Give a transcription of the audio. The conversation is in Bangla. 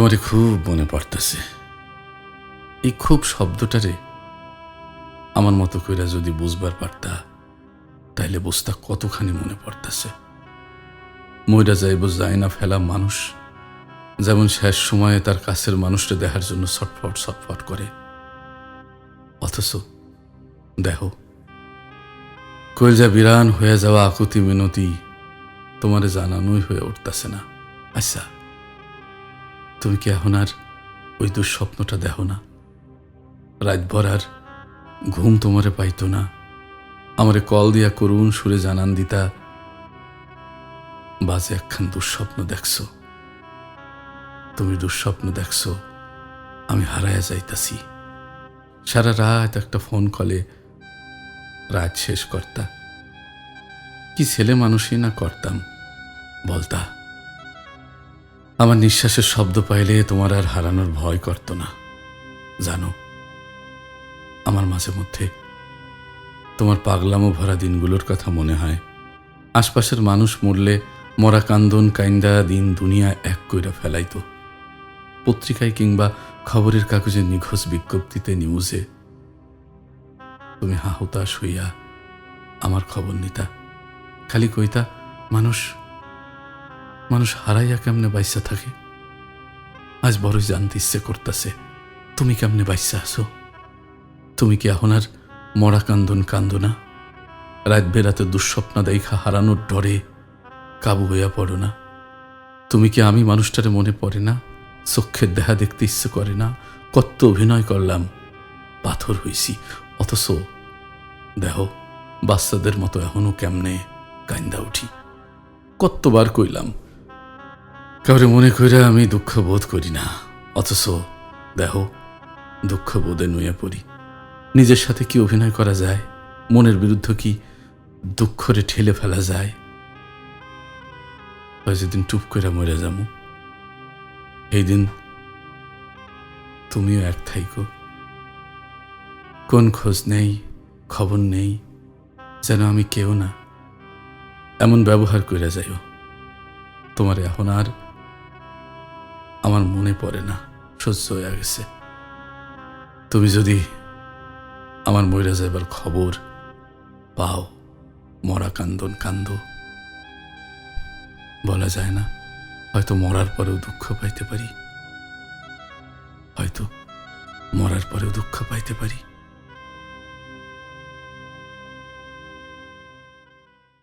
তোমারে খুব মনে পড়তেছে। এই খুব শব্দটারে আমার মতো কইরা যদি বুঝবার পারতা, তাইলে বুঝতা কতখানি মনে পড়তেছে। মইরা যাইব যায় না ফেলা মানুষ, যেমন শেষ সময়ে তার কাছের মানুষটা দেখার জন্য ছটফট ছটফট করে। অথচ দেহ কইলজা বিরান হয়ে যাওয়া আকুতি মিনতি তোমারে জানানোই হয়ে উঠতেছে না। আচ্ছা। তুমি কি এখন আর ওই দুঃস্বপ্নটা দেখো না? রাতভর আর ঘুম তোমারে পাইতো না। আমারে কল দিয়া করুন সুরে জানান দিতা, বাজে একখান দুঃস্বপ্ন দেখছ। তুমি দুঃস্বপ্ন দেখছ, আমি হারায়া যাইতাছি। সারা রাত একটা ফোন কলে, রাত শেষ করতা। কি ছেলে মানুষই না করতাম, বলতা। আমার নিঃশ্বাসের শব্দ পাইলে তোমার আর হারানোর ভয় করত না। জানো, আমার মাঝে মধ্যে তোমার পাগলামো ভরা দিনগুলোর কথা মনে হয়। আশপাশের মানুষ মরলে মরা কান্দন কাইন্দা দিন দুনিয়া এক কইরা ফেলাইত। পত্রিকায় কিংবা খবরের কাগজে নিখোঁজ বিজ্ঞপ্তিতে নিউজে তুমি হাহুতাশ হইয়া আমার খবর নিতা। খালি কইতা, মানুষ মানুষ হারাইয়া কেমনে বাইসা থাকে? আজ বড়ই জানতে ইচ্ছে করতেছে, তুমি কেমনে বাইসা আসো তুমি কি এখন আর মরা কান্দন কান্দো না? রাত বেরাতে দুঃস্বপ্ন দেখা হারানোর ডরে কাবু হইয়া পড়ো না। তুমি কি আমি মানুষটারে মনে পড়ে না? চক্ষের দেহা দেখতে ইচ্ছে করে না? কত অভিনয় করলাম, পাথর হইছি, অথচ দেহ বাচ্চাদের মতো এখনও কেমনে কান্দা উঠি? কতবার কইলাম কাউরে মনে কইরা আমি দুঃখ বোধ করি না। অথচ দেহ, দুঃখ বোধে নুয়ে পড়ি। নিজের সাথে কি অভিনয় করা যায়? মনের বিরুদ্ধে কি দুঃখরে ঠেলে ফেলা যায়? যেদিন টুপ করে মরে যাব এই দিন তুমিও এক থাইকো। কোন খোঁজ নেই, খবর নেই, যেন আমি কেউ না, এমন ব্যবহার করে যাইও। তোমার এখন আর আমার মনে পড়ে না, সহ্য হয়ে গেছে। তুমি যদি আমার ময়রা যাইবার খবর পাও, মরা কান্দন কান্দ, বলা যায় না, হয়তো মরার পরেও দুঃখ পাইতে পারি। হয়তো মরার পরেও দুঃখ পাইতে পারি।